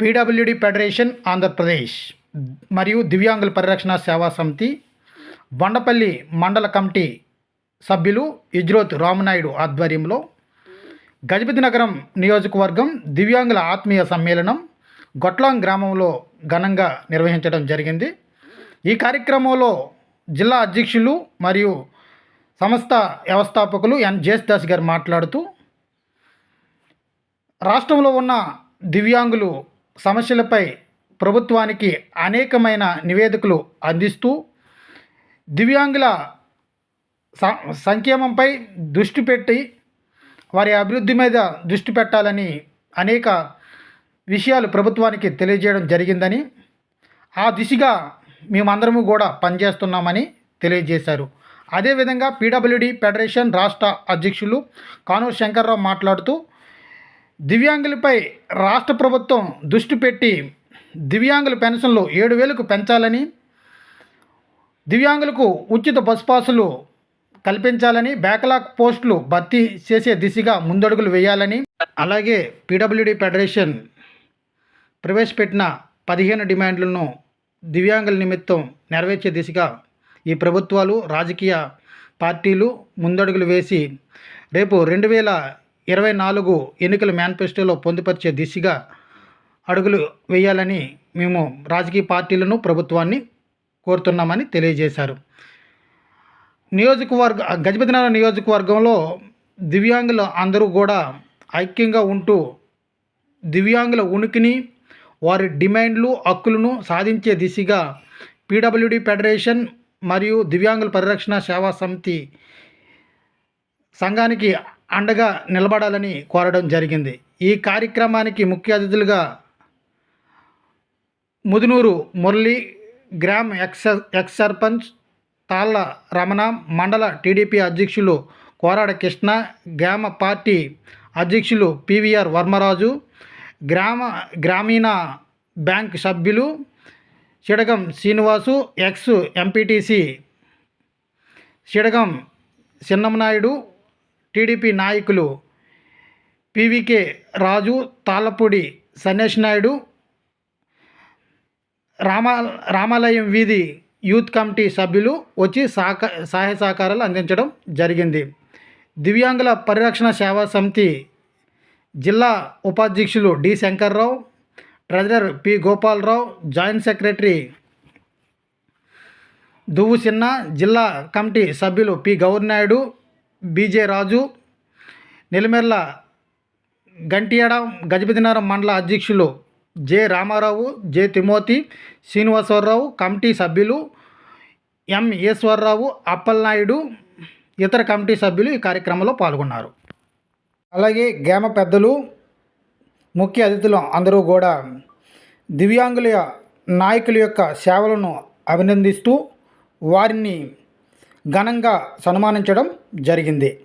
PWD federation Andhra Pradesh మరియు దివ్యాంగుల పరిరక్షణ సేవా సమితి వండపల్లి మండల కమిటీ సభ్యులు ఇజ్రోత్ రామనాయుడు ఆధ్వర్యంలో గజపతి నగరం నియోజకవర్గం దివ్యాంగుల ఆత్మీయ సమ్మేళనం గొట్లాంగ్ గ్రామంలో ఘనంగా నిర్వహించడం జరిగింది. ఈ కార్యక్రమంలో జిల్లా అధ్యక్షులు మరియు సంస్థ వ్యవస్థాపకులు ఎన్. జేస్ దాస్ గారు మాట్లాడుతూ రాష్ట్రంలో ఉన్న దివ్యాంగులు సమస్యలపై ప్రభుత్వానికి అనేకమైన నివేదికలు అందిస్తూ దివ్యాంగుల స- సంక్షేమంపై దృష్టి పెట్టి వారి అభివృద్ధి మీద దృష్టి పెట్టాలని అనేక విషయాలు ప్రభుత్వానికి తెలియజేయడం జరిగిందని ఆ దిశగా మేమందరము కూడా పనిచేస్తున్నామని తెలియజేశారు. అదేవిధంగా పీడబ్ల్యూడి ఫెడరేషన్ రాష్ట్ర అధ్యక్షులు కానూరు శంకర్రావు మాట్లాడుతూ దివ్యాంగులపై రాష్ట్ర ప్రభుత్వం దృష్టి పెట్టి దివ్యాంగుల పెన్షన్లు ఏడు వేలకు పెంచాలని దివ్యాంగులకు ఉచిత బస్ పాసులు కల్పించాలని బ్యాక్లాగ్ పోస్టులు భర్తీ చేసే దిశగా ముందడుగులు వేయాలని అలాగే పీడబ్ల్యూడి ఫెడరేషన్ ప్రవేశపెట్టిన పదిహేను డిమాండ్లను దివ్యాంగుల నిమిత్తం నెరవేర్చే దిశగా ఈ ప్రభుత్వాలు రాజకీయ పార్టీలు ముందడుగులు వేసి రేపు రెండు వేల ఇరవై నాలుగు ఎన్నికల మేనిఫెస్టోలో పొందుపరిచే దిశగా అడుగులు వేయాలని మేము రాజకీయ పార్టీలను ప్రభుత్వాన్ని కోరుతున్నామని తెలియజేశారు. నియోజకవర్గ గజపతినగరం నియోజకవర్గంలో దివ్యాంగులు అందరూ కూడా ఐక్యంగా ఉంటూ దివ్యాంగుల ఉనికిని వారి డిమాండ్లు హక్కులను సాధించే దిశగా పీడబ్ల్యూడి ఫెడరేషన్ మరియు దివ్యాంగుల పరిరక్షణ సేవా సమితి సంఘానికి అండగా నిలబడాలని కోరడం జరిగింది. ఈ కార్యక్రమానికి ముఖ్య అతిథులుగా ముదునూరు మురళి గ్రామ్ ఎక్స్ ఎక్స్ సర్పంచ్ తాళ్ళ రమణ మండల టీడీపీ అధ్యక్షులు కోరాడ కృష్ణ గ్రామ పార్టీ అధ్యక్షులు పివిఆర్ వర్మరాజు గ్రామ గ్రామీణ బ్యాంక్ సభ్యులు Chidagam Srinivasu ex MPTC Chidagam Chinnamanaidu TDP నాయకులు పివికే రాజు తాళ్ళపూడి సన్నేష్ నాయుడు రామ రామాలయం వీధి యూత్ కమిటీ సభ్యులు వచ్చి సహక సహాయ సహకారాలు అందించడం జరిగింది. దివ్యాంగుల పరిరక్షణ సేవా సమితి జిల్లా ఉపాధ్యక్షులు D. Sankararao treasurer P. Gopalarao joint secretary Duvvu చిన్న జిల్లా కమిటీ సభ్యులు పి. గౌరినాయుడు బీజే రాజు నెల్లిమెర్ల గంటియాడ గజపతినారం మండల అధ్యక్షులు J Ramarao J Timothy Srinivasavararao committee సభ్యులు ఎం ఈశ్వరరావు అప్పలనాయుడు ఇతర కమిటీ సభ్యులు ఈ కార్యక్రమంలో పాల్గొన్నారు. అలాగే గ్రామ పెద్దలు ముఖ్య అతిథులు అందరూ కూడా దివ్యాంగుల నాయకుల యొక్క సేవలను అభినందిస్తూ వారిని ఘనంగా సన్మానించడం జరిగింది.